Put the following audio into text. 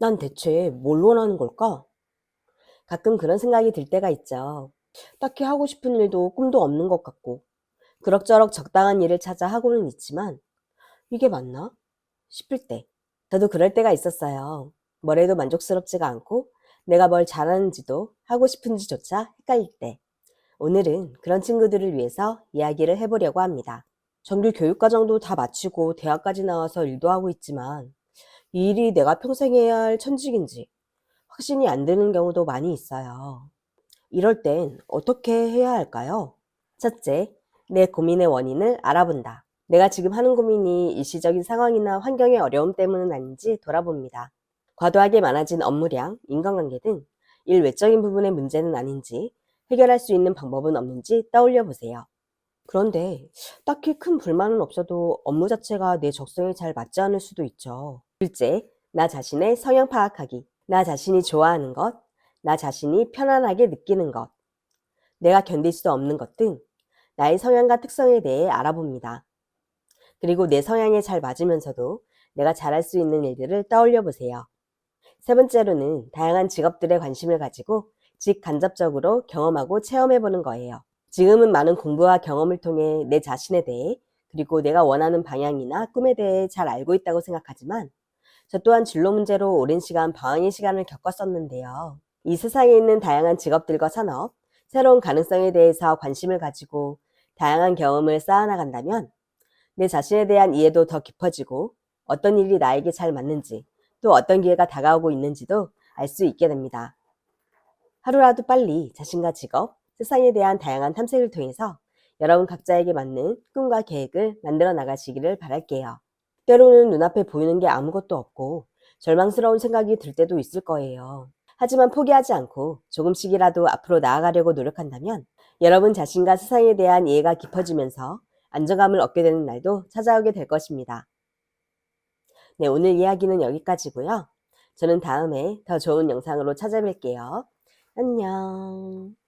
난 대체 뭘 원하는 걸까? 가끔 그런 생각이 들 때가 있죠. 딱히 하고 싶은 일도 꿈도 없는 것 같고, 그럭저럭 적당한 일을 찾아 하고는 있지만, 이게 맞나? 싶을 때. 저도 그럴 때가 있었어요. 뭘 해도 만족스럽지가 않고, 내가 뭘 잘하는지도 하고 싶은지조차 헷갈릴 때. 오늘은 그런 친구들을 위해서 이야기를 해보려고 합니다. 정규 교육과정도 다 마치고 대학까지 나와서 일도 하고 있지만, 이 일이 내가 평생 해야 할 천직인지 확신이 안 드는 경우도 많이 있어요. 이럴 땐 어떻게 해야 할까요? 첫째, 내 고민의 원인을 알아본다. 내가 지금 하는 고민이 일시적인 상황이나 환경의 어려움 때문은 아닌지 돌아봅니다. 과도하게 많아진 업무량, 인간관계 등 일 외적인 부분의 문제는 아닌지 해결할 수 있는 방법은 없는지 떠올려 보세요. 그런데 딱히 큰 불만은 없어도 업무 자체가 내 적성에 잘 맞지 않을 수도 있죠. 둘째, 나 자신의 성향 파악하기. 나 자신이 좋아하는 것, 나 자신이 편안하게 느끼는 것, 내가 견딜 수 없는 것 등 나의 성향과 특성에 대해 알아봅니다. 그리고 내 성향에 잘 맞으면서도 내가 잘할 수 있는 일들을 떠올려 보세요. 세 번째로는 다양한 직업들에 관심을 가지고 직간접적으로 경험하고 체험해 보는 거예요. 지금은 많은 공부와 경험을 통해 내 자신에 대해 그리고 내가 원하는 방향이나 꿈에 대해 잘 알고 있다고 생각하지만 저 또한 진로 문제로 오랜 시간 방황의 시간을 겪었었는데요. 이 세상에 있는 다양한 직업들과 산업, 새로운 가능성에 대해서 관심을 가지고 다양한 경험을 쌓아나간다면 내 자신에 대한 이해도 더 깊어지고 어떤 일이 나에게 잘 맞는지 또 어떤 기회가 다가오고 있는지도 알 수 있게 됩니다. 하루라도 빨리 자신과 직업, 세상에 대한 다양한 탐색을 통해서 여러분 각자에게 맞는 꿈과 계획을 만들어 나가시기를 바랄게요. 때로는 눈앞에 보이는 게 아무것도 없고 절망스러운 생각이 들 때도 있을 거예요. 하지만 포기하지 않고 조금씩이라도 앞으로 나아가려고 노력한다면 여러분 자신과 세상에 대한 이해가 깊어지면서 안정감을 얻게 되는 날도 찾아오게 될 것입니다. 네, 오늘 이야기는 여기까지고요. 저는 다음에 더 좋은 영상으로 찾아뵐게요. 안녕.